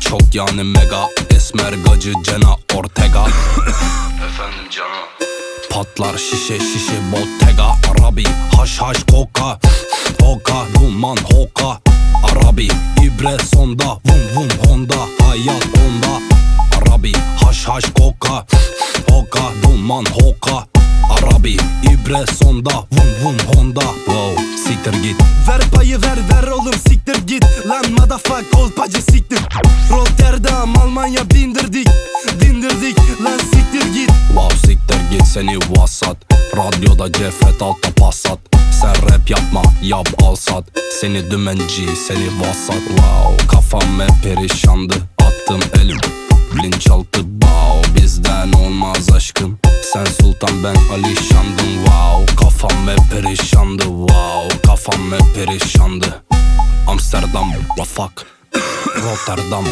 Çok yani mega Esmer gacı Cena Ortega. Efendim canım. Patlar şişe şişe Bottega Arabi haş haş koka. Hoka duman hoka. Arabi ibre sonda Vum vum Honda. Hayat onda. Arabi haş haş koka. Hoka duman hoka. Arabi ibre sonda Vum vum Honda. Wow siktir git. Ver payı ver ver oğlum siktir git. Lan motherfuck kolpacı siktir Almanya bindirdik Dindirdik lan siktir git. Wow siktir git seni vasat. Radyoda cefret altta passat. Sen rap yapma yap al sat. Seni dümenci seni vasat. Wow kafam hep perişandı. Attım elim bilinçaltı Wow bizden olmaz aşkım. Sen sultan ben alişandım. Wow kafam hep perişandı. Wow kafam hep perişandı. Amsterdam fuck? Rotterdam